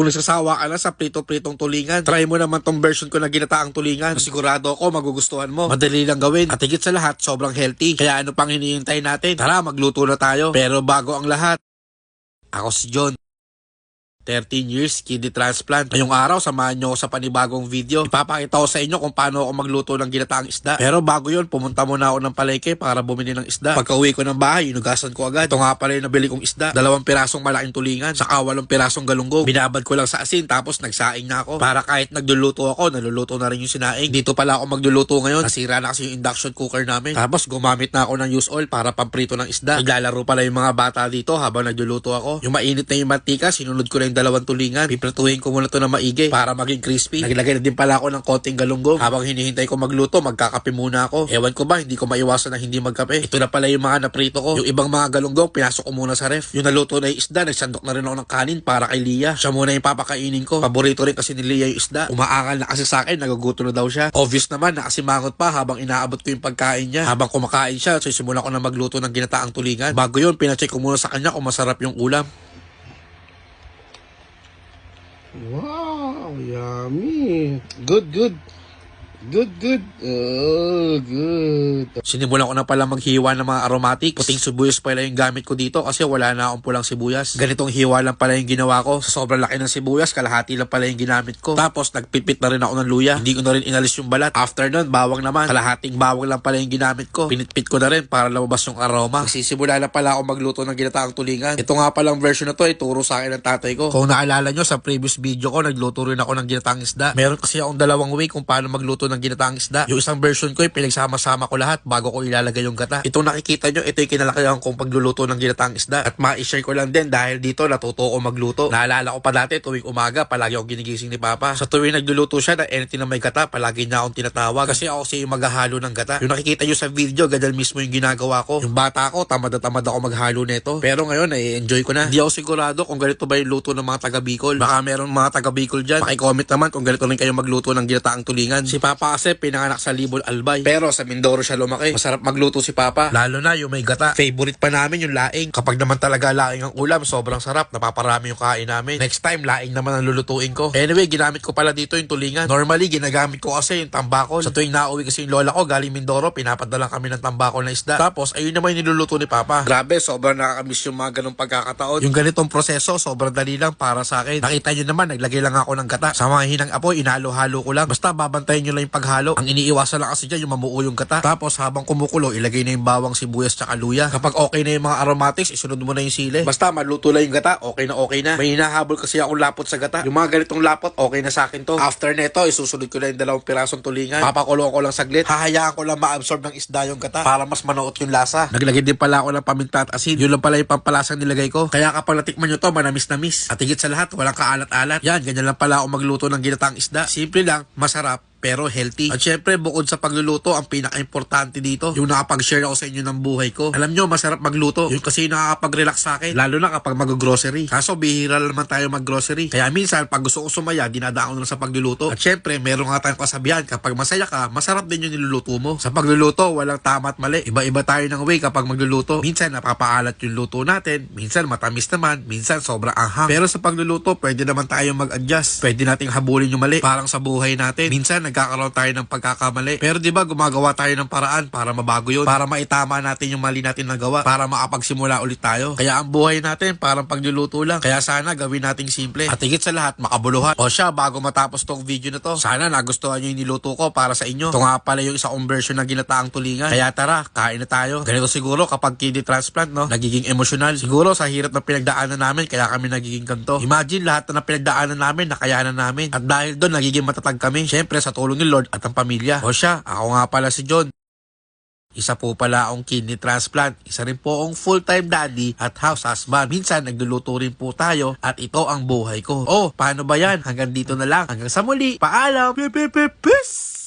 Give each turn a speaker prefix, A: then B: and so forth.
A: Kung nagsasawa ka na sa prito-pritong tulingan, try mo naman tong version ko na ginataang tulingan. Sigurado ako magugustuhan mo. Madali lang gawin. At higit sa lahat, sobrang healthy. Kaya ano pang hinihintay natin? Tara, magluto na tayo. Pero bago ang lahat, ako si John. 13 years kidney transplant. Ngayong araw, samahan nyo sa panibagong video. Ipapakita ko sa inyo kung paano ako magluto ng ginataang isda. Pero bago yun, pumunta muna ako ng palengke para bumili ng isda. Pagka uwi ko ng bahay, inugasan ko agad. Ito nga pala yung nabili kong isda. Dalawang pirasong malaking tulingan, saka walong pirasong galunggong. Binabad ko lang sa asin, tapos nagsaing na ako. Para kahit nagluluto ako, naluluto na rin yung sinaing. Dito pala ako magluluto ngayon. Nasira na kasi yung induction cooker namin. Tapos gumamit na ako ng use oil para pamprito ng isda. Naglalaro pala yung mga bata dito habang nagluluto ako. Yung mainit na yung mantika, sinunod ko na yung dalawang tulingan. Piprituhin ko muna to na maigi para maging crispy. Naglagay na din pala ako ng konting galunggong. Habang hinihintay ko magluto, magkakape muna ako. Ewan ko ba, hindi ko maiwasan na hindi magkape. Ito na pala yung mga naprito ko. Yung ibang mga galunggong, pinasok ko muna sa ref. Yung naluto na yung isda, nagsandok na rin ako ng kanin para kay Lia. Siya muna yung papakainin ko. Paborito rin kasi ni Lia yung isda. Umaangal na kasi sa akin, naguguto na daw siya. Obvious naman, nakasimangot pa habang inaabot ko yung pagkain niya. Habang kumakain siya, so simulan ko na magluto ng ginataang tulingan. Bago yun, pinacheck ko muna sa kanya kung masarap yung ulam.
B: Wow, yummy. Good, good. Good, good. Oh, good.
A: Sinimulan ko na pala maghiwa ng mga aromatic. Puting sibuyas pala yung gamit ko dito kasi wala na akong pulang sibuyas. Ganitong hiwa lang pala yung ginawa ko. Sa sobrang laki ng sibuyas, kalahati lang pala yung ginamit ko. Tapos nagpipit na rin ako ng luya. Hindi ko na rin inalis yung balat. After nun, bawang naman. Kalahating bawang lang pala yung ginamit ko. Pinitpit ko na rin para lumabas yung aroma. Magsisimula na pala ako magluto ng ginataang tulingan. Ito nga palang version na to, ituro sa akin ng tatay ko. Kung naalala nyo, sa previous video ko, nagluto rin ako ng ginataang isda. Meron kasi akong dalawang way kung paano magluto ng ginataang isda. Yung isang version ko, eh, pinagsama-sama ko lahat bago ko ilalagay yung gata. Itong nakikita nyo, ito yung kinalakihan kong pagluluto ng ginataang isda. At ma-share ko lang din dahil dito natuto ko magluto. Naalala ko pa dati, tuwing umaga, palagi ako ginigising ni Papa. Sa tuwing nagluluto siya na anything na may gata, palagi niya akong tinatawag. Kasi ako siya yung maghahalo ng gata. Yung nakikita nyo sa video, ganyan mismo yung ginagawa ko. Yung bata ko, tamad na tamad ako maghalo nito. Pero ngayon, i-enjoy ko na. Hindi ako sigurado kung ganito ba yung luto ng mga taga Bicol. Baka meron mga taga Bicol dyan. Paki-comment naman kung ganito rin kayo magluto ng ginataang tulingan. Si Papa kasi pinanganak sa Libol Albay. Pero sa Mindoro siya lumaki. Masarap magluto si Papa. Lalo na yung may gata. Favorite pa namin yung laing. Kapag naman talaga laing ang ulam, sobrang sarap. Napaparami yung kain namin. Next time, laing naman ang lulutuin ko. Anyway, ginamit ko pala dito yung tulingan. Normally, ginagamit ko kasi yung tambakol. Sa tuwing nauwi kasi yung lola ko, galing Mindoro, pinapadala kami ng tambakol na isda. Tapos, ayun naman yung niluluto ni Papa. Grabe, sobrang nakakamiss yung mga ganong pagkakataon. Yung ganitong proseso, sobrang dali lang para sa akin. Nakita nyo naman, naglagay lang ako ng gata. Sa mga hinang apoy, inalo-halo ko lang. Basta babantayan nyo lang yung paghalo. Ang iniiwasan lang kasi dyan, yung mamuo yung gata. Tapos, habang kumukulo, ilagay na yung bawang sibuyas tsaka luya. Kapag okay na yung mga aromatics, isunod mo na yung sili. Basta maluto lang yung gata, okay na okay na. May hinahabol kasi akong lapot sa gata. Yung mga ganitong lapot, okay na sa akin to. After neto, isusunod ko na yung dalawang pirasong tulingan. Papakulo ko lang saglit. Hahayaan ko lang ma-absorb ng isda yung gata para mas manuot yung lasa. Naglagay din pala ako ng paminta at asin. Yun lang pala yung pampalasang nilagay ko. Kaya kapag natikman nyo to, manamis na miss. At higit sa lahat, walang kaalat-alat. Yan, ganyan lang pala ako magluto ng ginataang isda. Simple lang, masarap, pero healthy. At syempre, bukod sa pagluluto, ang pinaka-importante dito, yung nakapag-share ako sa inyo ng buhay ko. Alam nyo, masarap magluto. Yung kasi nakakapag-relax sa akin, lalo na kapag mag-grocery. Kaso, bihira naman tayo mag-grocery. Kaya minsan, pag gusto kong sumaya, dinadaan ko na sa pagluluto. At syempre, meron nga tayong kasabihan, kapag masaya ka, masarap din yung niluluto mo. Sa pagluluto, walang tama at mali. Iba-iba tayo ng way kapag magluluto. Minsan, napapaalat yung luto natin. Minsan, matamis naman. Minsan, sobrang anghang. Pero sa pagluluto, pwede naman tayo mag-adjust. Pwede nating habulin yung mali. Parang sa buhay natin. Minsan, nagkakaroon tayo ng pagkakamali. Pero di ba gumagawa tayo ng paraan para mabago yun. Para maitama natin yung mali natin nagawa. Para makapagsimula ulit tayo. Kaya ang buhay natin parang pagluluto lang. Kaya sana gawin nating simple. At higit sa lahat, makabuluhan. O siya, bago matapos tong video na to, sana nagustuhan nyo yung niluto ko para sa inyo. Ito nga pala yung isa kong version ng ginataang tulingan. Kaya tara, kain na tayo. Ganito siguro kapag kidney transplant, no? Nagiging emosyonal. Siguro sa hirap na pinagdaanan namin, kaya kami nagiging ganito. Imagine lahat na pinagdaanan namin, nakayanan namin. At dahil doon, nagiging matatag kami. Siyempre, sa tulong ni Lord at ang pamilya. O siya, ako nga pala si John. Isa po pala akong kidney transplant. Isa rin po akong full-time daddy at house husband. Minsan, nagluluto rin po tayo at ito ang buhay ko. Oh, paano ba yan? Hanggang dito na lang. Hanggang sa muli. Paalam! Peace!